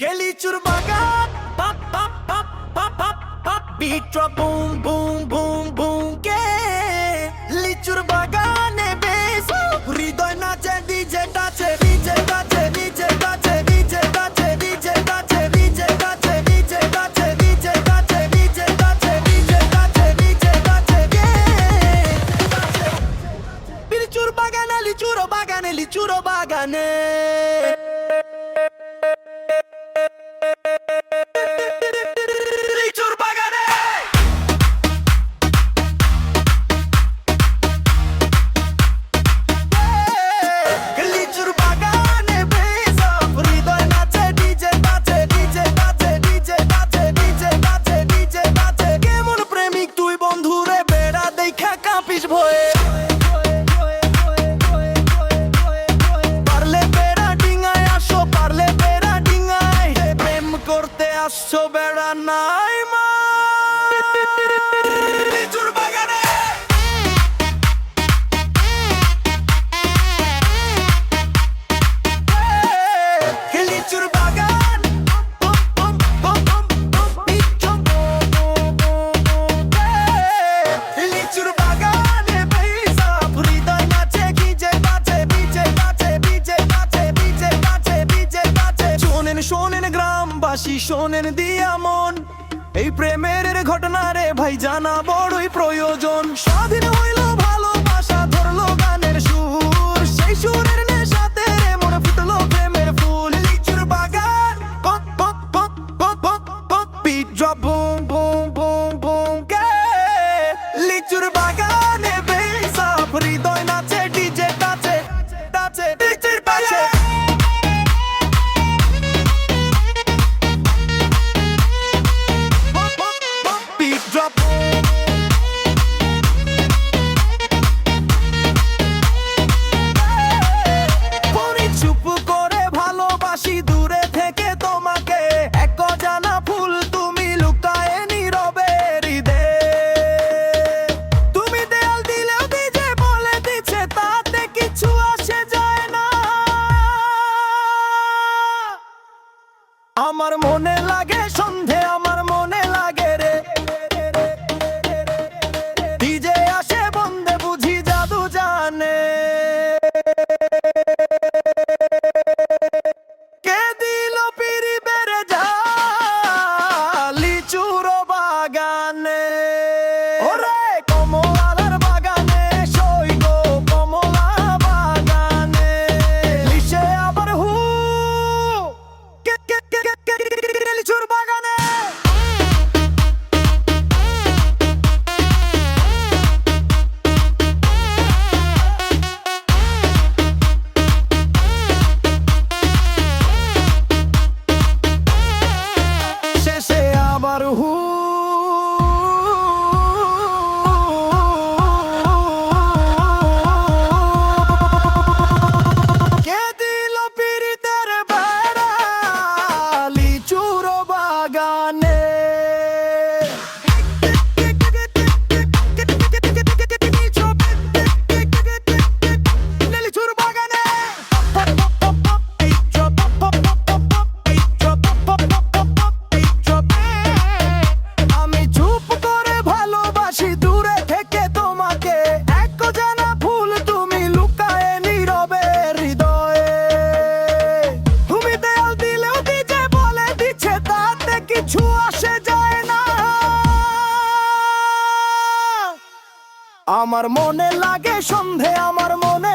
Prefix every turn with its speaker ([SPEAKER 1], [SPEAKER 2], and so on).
[SPEAKER 1] Kelly Churbaga, pop, pop, pop, pop, pop, pop, beat drop, boom, boom, boom, boom. লিচুর বাগান লিচুর বাগানে শোনেন শোনেন গ্রামবাসী, শোনেন দিয়া মন। এই প্রেমের ঘটনা রে ভাই জানা বড়ই প্রয়োজন। আমার মনে লাগে আমার মনে লাগে সন্ধে আমার মনে